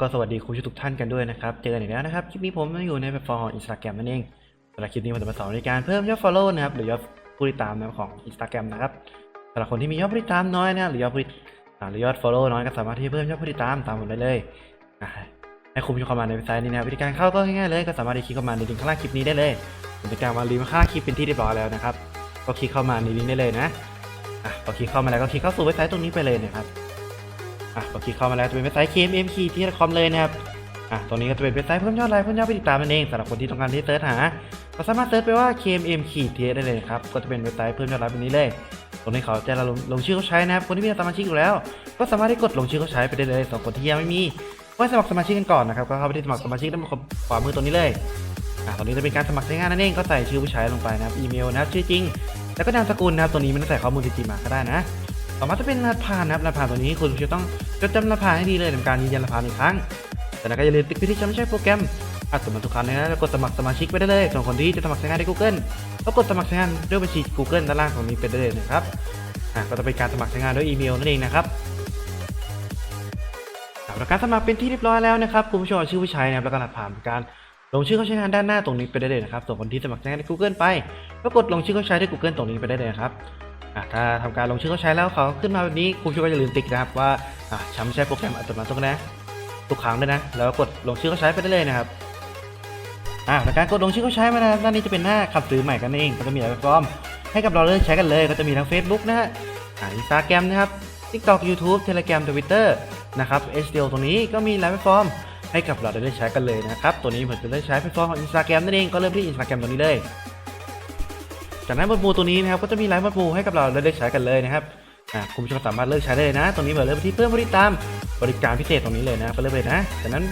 ก็สวัสดีคุณผู้ชมทุกท่านกันด้วยนะครับ เจอกันอีกแล้วนะครับ คลิปนี้ผมอยู่ในแพลตฟอร์มของ Instagram นั่นเองสำหรับคลิปนี้ผมจะมาสอนในการเพิ่มยอด follow นะครับหรือยอดผู้ติดตามของ Instagram นะครับสำหรับคนที่มียอดผู้ติดตามน้อยนะหรือยอดผู้ติดหรือยอด follow น้อยก็สามารถที่จะเพิ่มยอดผู้ติดตามตามผมได้เลยให้คุณผู้ชมเข้ามาในเว็บไซต์นี้นะครับวิธีการเข้าก็ง่ายๆเลย ก็สามารถที่คลิกเข้ามาในลิงก์ข้างล่างคลิปนี้ได้เลยผมจะการวาลิงก์ข้างล่างคลิปเป็นที่เรียบร้อยแล้วนะครับก็คลิกเข้ามาในลิงก์ได้เลยนะอะพอคลิกเข้ามาแล้วก็คลิกเข้าสู่เว็บไซต์ตรงนี้ไปเลยนะครับ อะพอคลิกเข้ามาแล้วจะเป็นเว็บไซต์ KMM คีที่คอมเลยนะครับอะตรงนี้ก็จะเป็นเว็บไซต์เพิ่มยอดไลค์เพิ่มยอดผู้ติดตามนั่นเองสำหรับคนที่ต้องการที่เซิร์ชหาก็สามารถเซิร์ชไปว่า KMM คีทีได้เลยครับก็จะเป็นเว็บไซต์เพิ่มยอดไลค์แบบนี้เลยตรงนี้เขาจะลงลงชื่อเขาใช้นะครับคนที่มีสมาชิกอยู่แล้ว ก็สามารถที่กดลงชื่อเขาใช้ไปได้เลยสำหรับคนที่ยังไม่มีก็สมัครสมาชิกกันก่อนนะครับก็เข้าไปที่สมัครสมาชิกด้านขวามือตรงนี้เลยอะตอนนี้จะเป็นการสมัครใช้งานนั่นเองก็ใส่ชื่อผู้ใช้ลงไปนะครับอีเมลนะครับชื่อจริงแล้วก็นามสกุลนะครับตัวนี้ไม่ต้องใส่ข้อมูลจริงๆมาก็ได้นะ ต่อมาจะเป็นรหัสผ่านนะครับรหัสผ่านตัวนี้คุณจะต้องจดจำรหัสผ่านให้ดีเลยในการยืนยันรหัสผ่านอีกครั้ง แต่นั้นก็อย่าลืมติ๊กไปที่จำไม่ใช่โปรแกรมอัดสมมติทุกครั้งนะแล้วกดสมัครสมาชิกไปได้เลยส่วนคนที่จะสมัครใช้งานใน Google ก็กดสมัครใช้งานด้วยบัญชี Google ด้านล่างของนี้ไปได้เลยนะครับอะก็จะเป็นการสมัครใช้งานด้วยอีเมลนั่นเองนะครับสำหรับการสมัครเป็นที่เรียบร้อยแล้วนะครับคุณผู้ชมชื่อผู้ใช้นะครับแล้วก็รหัสผ่านการลงชื่อเข้าใช้งานด้านหน้าตรงนี้ไปได้เลยนะครับส่วนคนที่สมัครใช้งานใน Google ไปก็กดลงชื่อเข้าใช้ที่ Google ตรงนี้ไปได้เลยครับ ถ้าทำการลงชื่อเขาใช้แล้วเขาขึ้นมาแบบนี้คุณช่วยก็อย่าลืมติ๊กนะครับว่าอะฉันไม่ใช้โปรแกรมอัตโนมัติทุกนะทุกครั้งด้วยนะ แล้วกดลงชื่อเขาใช้ไปได้เลยนะครับอะในการกดลงชื่อเขาใช้มานะด้านนี้จะเป็นหน้าขับซื้อใหม่กันเอง ก็จะมีหลายแพลตฟอร์มให้กับเราเลือกใช้กันเลย ก็จะมีทั้ง Facebook นะฮะอินสตาแกรมนะครับ TikTok YouTube Telegram Twitter นะครับ HDL ตรงนี้ก็มีหลายแพลตฟอร์มให้กับเราได้เลือกใช้กันเลยนะครับ ตัวนี้ผมจะเลือกใช้แพลตฟอร์มของ Instagram นั่นเอง ก็เริ่มที่ Instagram ตรงนี้เลย จากนั้นหมวดหมู่ตัวนี้นะครับก็จะมีหลายหมวดหมู่ให้กับเราได้เลือกใช้กันเลยนะครับคุณผู้ชมสามารถเลือกใช้ได้เลยนะ ตรงนี้เปิดเริ่มที่เพิ่มบริการบริการพิเศษตรงนี้เลยนะก็เริ่มเลยนะ จากนั้น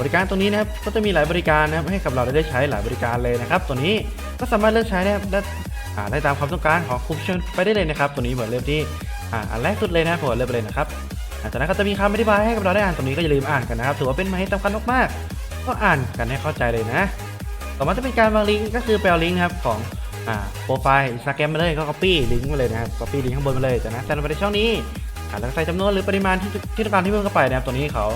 บริการตรงนี้นะครับก็จะมีหลายบริการนะครับให้กับเราได้ใช้หลายบริการเลยนะครับ ตัวนี้ก็สามารถเลือกใช้ได้ได้อ่าได้ตามความต้องการของคุณผู้ชมไปได้เลยนะครับตัวนี้เปิดเริ่มที่อ่าอันแรกสุดเลยนะผมเริ่มไปเลยนะครับจากนั้นก็จะมีคำอธิบายให้กับเราได้อ่านตรงนี้ก็อย่าลืมอ่านกันนะครับถือว่าเป็นมาให้สำคัญมากๆก็อ่านกันให้เข้าใจเลยนะ ต่อมาจะเป็นการวางลิงก์ก็คือไปเอาลิงก์นะครับของ อ่าโปรไฟล์อินสตาแกรมมาเลยก็ copy ลิงก์มาเลยนะครับ copy ลิงก์ข้างบนมาเลยจากนั้นใส่ลงไปในช่องนี้อ่าแล้วใส่จำนวนหรือปริมาณที่ที่ต้องการที่เพิ่มเข้าไปนะครับตัวนี้เขา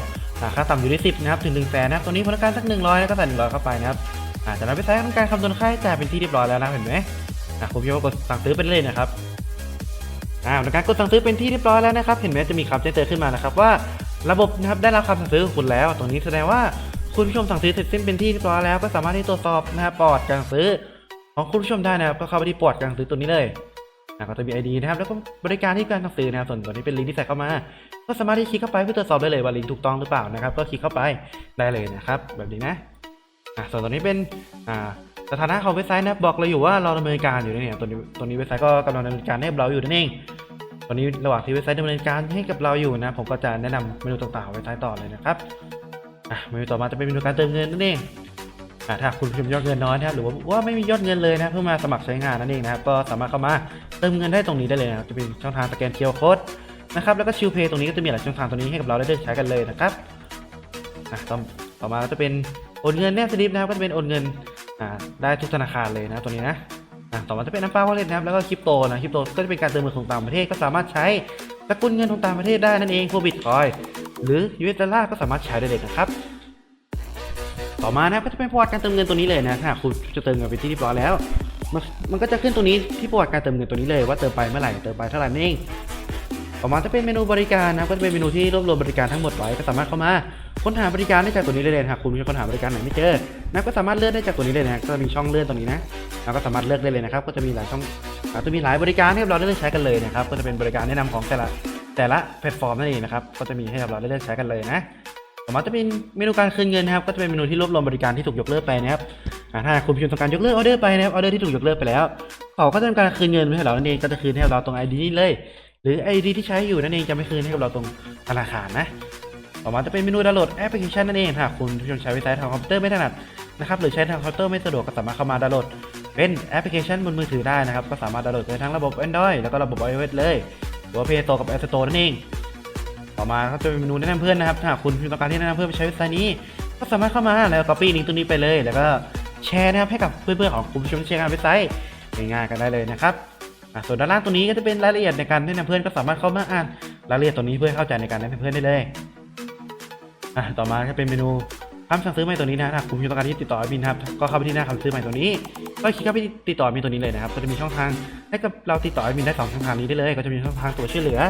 อ่าค่าต่ำอยู่ที่10นะครับถึง1แสนนะครับตัวนี้พนักงานสัก100แล้วก็ใส่100เข้าไปนะครับอ่าจากนั้นไปใช้ทำการคำนวณค่าใช้จ่ายเป็นที่เรียบร้อยแล้วนะเห็นไหมอ่าคุณพี่ว่ากดสั่งซื้อไปเลยนะครับอ่าในการกดสั่งซื้อเป็นที่เรียบร้อยแล้วนะครับ เห็นไหมจะมีคำแจ้งเตือนขึ้นมานะครับว่า ระบบนะครับได้รับคำสั่งซื้อของคุณแล้ว ตรงนี้แสดงว่าคุณผู้ชมสั่งซื้อเสร็จสิ้นเป็นที่เรียบร้อยแล้ว ก็สามารถที่ตรวจสอบนะครับปลอดการสั่งซื้อ ของคุณผู้ชมได้นะครับก็เข้าไปที่ปอดการสั่งซื้อตัวนี้เลยอะก็จะมี ID นะครับแล้วก็บริการที่การสั่งซื้อนะครับส่วนตัวนี้เป็นลิงก์ที่ใส่เข้ามา ก็สามารถที่คลิกเข้าไปเพื่อตรวจสอบได้เลยว่าลิงก์ถูกต้องหรือเปล่านะครับ ก็คลิกเข้าไปได้เลยนะครับ แบบนี้นะอะส่วนตัวนี้เป็นอ่าสถานะของเว็บไซต์นะบอกเราอยู่ว่าเราดำเนินการอยู่เนี่ยตัวนี้ตัวนี้เว็บไซต์ก็กำลังดำเนินการให้เราอยู่นั่นเองตอนนี้ระหว่างที่เว็บไซต์ดำเนินการให้กับเราอยู่นะ ผมก็จะแนะนำเมนูต่างๆเว็บไซต์ต่อเลยนะครับอะเมนูต่อมาจะเป็นเมนูการเติมเงินนั่นเอง ถ้าคุณผู้ชมยอดเงินน้อยนะครับหรือว่าว่าไม่มียอดเงินเลยนะเพื่อมาสมัครใช้งานนั่นเองนะครับก็สามารถเข้ามาเติมเงินได้ตรงนี้ได้เลยนะครับจะเป็นช่องทางสแกนเคอร์โค้ดนะครับแล้วก็ชิลเพย์ตรงนี้ก็จะมีหลายช่องทางตรงนี้ให้กับเราได้เลือกใช้กันเลยนะครับอะต่อต่อมาก็จะเป็นโอนเงินแนบสลิปนะครับก็จะเป็นโอนเงินอ่าได้ทุกธนาคารเลยนะตัวนี้นะอะต่อมาจะเป็นน้ำปลาวอลเล็ตนะครับแล้วก็คริปโตนะคริปโตก็จะเป็นการเติมเงินของต่างประเทศก็สามารถใช้สกุลเงินของต่างประเทศได้นั่นเองพวกบิตคอยหรือยูเอสดอลลาร์ก็สามารถใช้ได้เลยนะครับ ต่อมานะก็จะเป็นประวัติการเติมเงินตัวนี้เลยนะถ้าคุณจะเติมเงินไปที่เรียบร้อยแล้วมันมันก็จะขึ้นตรงนี้ที่ประวัติการเติมเงินตัวนี้เลยว่าเติมไปเมื่อไหร่เติมไปเท่าไหร่นั่นเองต่อมาจะเป็นเมนูบริการนะก็จะเป็นเมนูที่รวบรวมบริการทั้งหมดไว้ก็สามารถเข้ามาค้นหาบริการได้จากตัวนี้เลยหากคุณมีค้นหาบริการไหนไม่เจอนะก็สามารถเลื่อนได้จากตัวนี้เลยนะก็จะมีช่องเลื่อนตรงนี้นะแล้วก็สามารถเลือกได้เลยนะครับก็จะมีหลายช่องอาจะมีหลายบริการให้เราได้เลือกใช้กันเลยนะครับก็จะเป็นบริการแนะนำของแต่ละแต่ละแพลตฟอร์มนั่นเองนะครับก็จะมีให้เราได้เลือกใช้กันเลยนะ อมาจะเป็นเมนูการคืนเงินนะครับก็จะเป็นเมนูที่รวบรวมบริการที่ถูกยกเลิกไปนะครับถ้าคุณผู้ชมต้องการยกเลิกออเดอร์ไปนะครับออเดอร์ที่ถูกยกเลิกไปแล้วเขาก็จะทำการคืนเงินให้เรานั่นเองก็จะคืนให้เราตรง ID นี้เลย หรือ ID ที่ใช้อยู่นั่นเองจะไม่คืนให้กับเราตรงธนาคารนะต่อมาจะเป็นเมนูดาวน์โหลดแอปพลิเคชันนั่นเองถ้าคุณผู้ชมใช้เว็บไซต์ทางคอมพิวเตอร์ไม่ถนัดนะครับหรือใช้ทางคอมพิวเตอร์ไม่สะดวกก็สามารถเข้ามาดาวน์โหลดเป็นแอปพลิเคชันบนมือถือได้นะครับก็สามารถดาวน์โหลดได้ทั้งระบบ Android แล้วก็ระบบ iOS เลยหรือว่า Play Store กับ App Store นั่นเอง ต่อมาก็จะเป็นเมนูแนะนำเพื่อนนะครับ ถ้าหากคุณต้องการที่แนะนำเพื่อนไปใช้เว็บไซต์นี้ ก็สามารถเข้ามาแล้ว copy ลิงก์ตัวนี้ไปเลย แล้วก็แชร์นะครับให้กับเพื่อนๆของคุณผู้ชมที่ใช้งานเว็บไซต์ง่ายๆกันได้เลยนะครับส่วนด้านล่างตัวนี้ก็จะเป็นรายละเอียดในการแนะนำเพื่อนก็สามารถเข้ามาอ่านรายละเอียดตัวนี้เพื่อเข้าใจในการแนะนำเพื่อนได้เลยต่อมาก็เป็นเมนูคำสั่งซื้อใหม่ตัวนี้นะถ้าคุณผู้ชมต้องการที่ติดต่อแอดมินครับก็เข้าไปที่หน้าคำซื้อใหม่ตัวนี้ ก็คลิกเข้าไปติดต่อแอดมินตัวนี้เลยนะครับก็จะมีช่องทางให้กับเราติดต่อแอดมินได้สองช่องทางนี้ได้เลย ก็จะมีช่องทางตัวช่วยเหลือ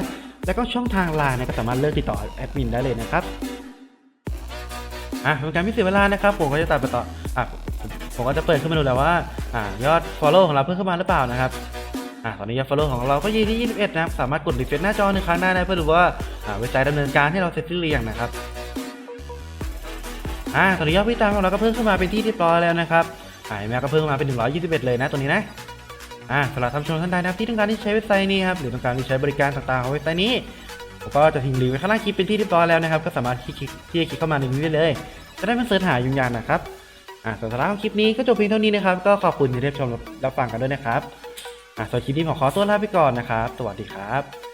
แล้วก็ช่องทางไลน์นะก็สามารถเลือกติดต่อแอดมินได้เลยนะครับอะเป็นการไม่เสียเวลานะครับผมก็จะตัดไปต่ออะผมก็จะเปิดขึ้นมาดูแล้วว่าอ่ายอด follow ของเราเพิ่มเข้ามาหรือเปล่านะครับอะตอนนี้ยอด follow ของเราก็ยู่ที่21นะครับสามารถกดรีเฟรชหน้าจอหนึ่งครั้งได้เพื่อดูว่าอ่าเว็บไซต์ดำเนินการให้เราเสร็จสิ้นหรือยังนะครับอ่าตอนนี้ยอดผู้ติดตาของเราก็เพิ่มขึ้นมาเป็นที่เรียบร้อยแล้วนะครับอ่าแม้ก็เพิ่มมาเป็น 121 เลยนะตัวนี้นะ อ่าสำหรับท่านผู้ชมท่านใดนะครับที่ต้องการที่ใช้เว็บไซต์นี้ครับหรือต้องการที่ใช้บริการต่างๆของเว็บไซต์นี้ผมก็จะทิ้งลิงก์ไว้ข้างล่างคลิปเป็นที่เรียบร้อยแล้วนะครับก็สามารถคลิกที่จะคลิกเข้ามาในนี้ได้เลย จะได้ไม่เสิร์ชหายุ่งยากนะครับอ่าสำหรับคลิปนี้ก็จบเพียงเท่านี้นะครับก็ขอบคุณที่ได้ชมรับฟังกันด้วยนะครับอ่าสำหรับคลิปนี้ผมขอตัวลาไปก่อนนะครับ สวัสดีครับ